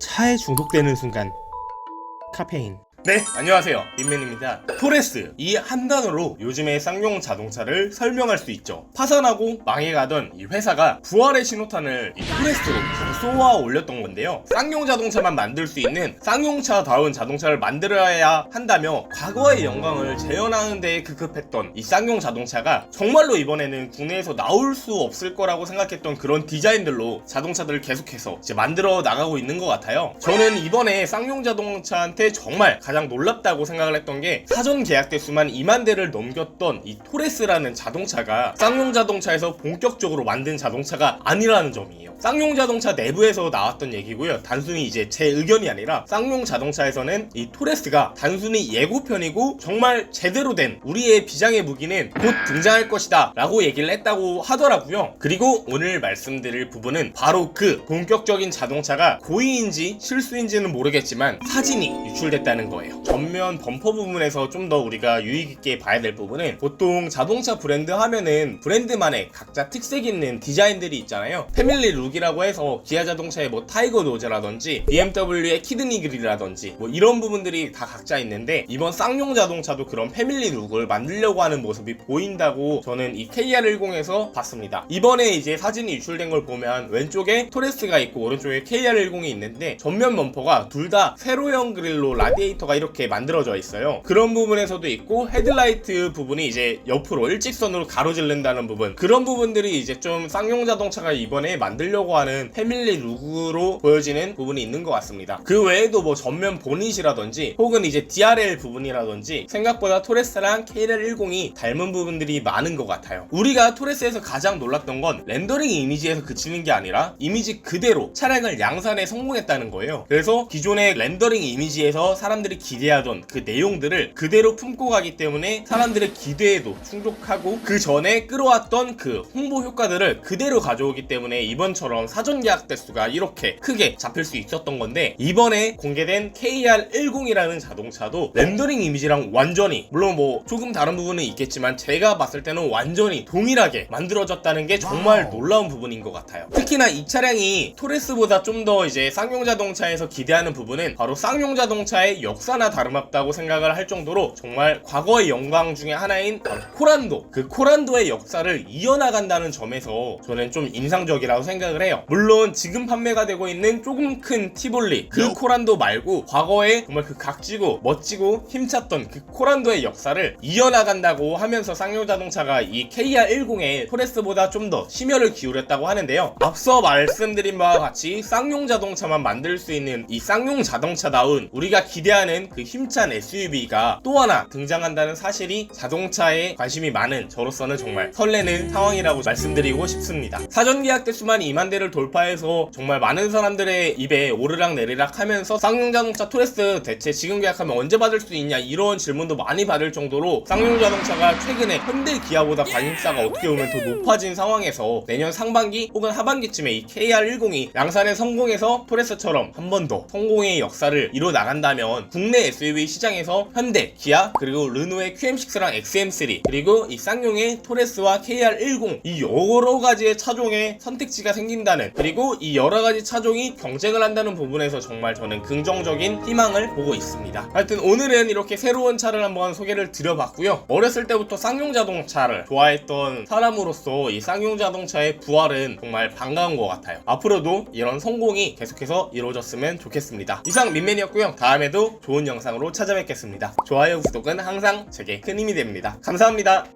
차에 중독되는 순간 카페인 네 안녕하세요. 린맨입니다. 토레스 이 한 단어로 요즘의 쌍용 자동차를 설명할 수 있죠. 파산하고 망해가던 이 회사가 부활의 신호탄을 이 토레스로 쏘아 올렸던 건데요. 쌍용 자동차만 만들 수 있는 쌍용차다운 자동차를 만들어야 한다며 과거의 영광을 재현하는 데 급급했던 이 쌍용 자동차가 정말로 이번에는 국내에서 나올 수 없을 거라고 생각했던 그런 디자인들로 자동차들을 계속해서 이제 만들어 나가고 있는 것 같아요. 저는 이번에 쌍용 자동차한테 정말 가장 놀랍다고 생각을 했던 게 사전 계약 대수만 2만 대를 넘겼던 이 토레스라는 자동차가 쌍용 자동차에서 본격적으로 만든 자동차가 아니라는 점이에요. 쌍용 자동차 내부에서 나왔던 얘기고요. 단순히 이제 제 의견이 아니라 쌍용 자동차에서는 이 토레스가 단순히 예고편이고 정말 제대로 된 우리의 비장의 무기는 곧 등장할 것이다 라고 얘기를 했다고 하더라고요. 그리고 오늘 말씀드릴 부분은 바로 그 본격적인 자동차가 고의인지 실수인지는 모르겠지만 사진이 유출됐다는 거예요. 전면 범퍼 부분에서 좀 더 우리가 유의 있게 봐야 될 부분은 보통 자동차 브랜드 하면은 브랜드만의 각자 특색 있는 디자인들이 있잖아요. 패밀리 룩이라고 해서 기아 자동차의 뭐 타이거 노즈라든지 BMW의 키드니 그릴이라든지 뭐 이런 부분들이 다 각자 있는데 이번 쌍용 자동차도 그런 패밀리 룩을 만들려고 하는 모습이 보인다고 저는 이 KR10에서 봤습니다. 이번에 이제 사진이 유출된 걸 보면 왼쪽에 토레스가 있고 오른쪽에 KR10이 있는데 전면 범퍼가 둘 다 세로형 그릴로 라디에이터가 이렇게 만들어져 있어요. 그런 부분에서도 있고 헤드라이트 부분이 이제 옆으로 일직선으로 가로질른다는 부분 그런 부분들이 이제 좀 쌍용 자동차가 이번에 만들려고 하는 패밀리 룩으로 보여지는 부분이 있는 것 같습니다. 그 외에도 뭐 전면 보닛이라든지 혹은 이제 DRL 부분이라든지 생각보다 토레스랑 KR10이 닮은 부분들이 많은 것 같아요. 우리가 토레스에서 가장 놀랐던 건 렌더링 이미지에서 그치는 게 아니라 이미지 그대로 차량을 양산에 성공했다는 거예요. 그래서 기존의 렌더링 이미지에서 사람들이 기대하던 그 내용들을 그대로 품고 가기 때문에 사람들의 기대에도 충족하고 그 전에 끌어왔던 그 홍보 효과들을 그대로 가져오기 때문에 이번처럼 사전 계약 대수가 이렇게 크게 잡힐 수 있었던 건데 이번에 공개된 KR10이라는 자동차도 렌더링 이미지랑 완전히 물론 뭐 조금 다른 부분은 있겠지만 제가 봤을 때는 완전히 동일하게 만들어졌다는 게 정말 놀라운 부분인 것 같아요. 특히나 이 차량이 토레스보다 좀 더 이제 쌍용 자동차에서 기대하는 부분은 바로 쌍용 자동차의 역사 나 다름없다고 생각을 할 정도로 정말 과거의 영광 중에 하나인 바로 코란도 그 코란도의 역사를 이어나간다는 점에서 저는 좀 인상적이라고 생각을 해요. 물론 지금 판매가 되고 있는 조금 큰 티볼리 그 코란도 말고 과거에 정말 그 각지고 멋지고 힘찼던 그 코란도의 역사를 이어나간다고 하면서 쌍용 자동차가 이 KR10에 토레스보다 좀 더 심혈을 기울였다고 하는데요. 앞서 말씀드린 바와 같이 쌍용 자동차만 만들 수 있는 이 쌍용 자동차다운 우리가 기대하는 그 힘찬 SUV가 또 하나 등장한다는 사실이 자동차에 관심이 많은 저로서는 정말 설레는 상황이라고 말씀드리고 싶습니다. 사전 계약 대수만 2만 대를 돌파해서 정말 많은 사람들의 입에 오르락 내리락 하면서 쌍용 자동차 토레스 대체 지금 계약하면 언제 받을 수 있냐 이런 질문도 많이 받을 정도로 쌍용 자동차가 최근에 현대 기아보다 관심사가 어떻게 보면 더 높아진 상황에서 내년 상반기 혹은 하반기쯤에 이 KR10이 양산에 성공해서 토레스처럼 한 번 더 성공의 역사를 이뤄 나간다면 국내 SUV 시장에서 현대, 기아 그리고 르노의 QM6랑 XM3 그리고 이 쌍용의 토레스와 KR10 이 여러 가지의 차종의 선택지가 생긴다는 그리고 이 여러 가지 차종이 경쟁을 한다는 부분에서 정말 저는 긍정적인 희망을 보고 있습니다. 하여튼 오늘은 이렇게 새로운 차를 한번 소개를 드려봤고요. 어렸을 때부터 쌍용 자동차를 좋아했던 사람으로서 이 쌍용 자동차의 부활은 정말 반가운 것 같아요. 앞으로도 이런 성공이 계속해서 이루어졌으면 좋겠습니다. 이상 민맨이었고요. 다음에도 좋은 영상으로 찾아뵙겠습니다. 좋아요, 구독은 항상 제게 큰 힘이 됩니다. 감사합니다.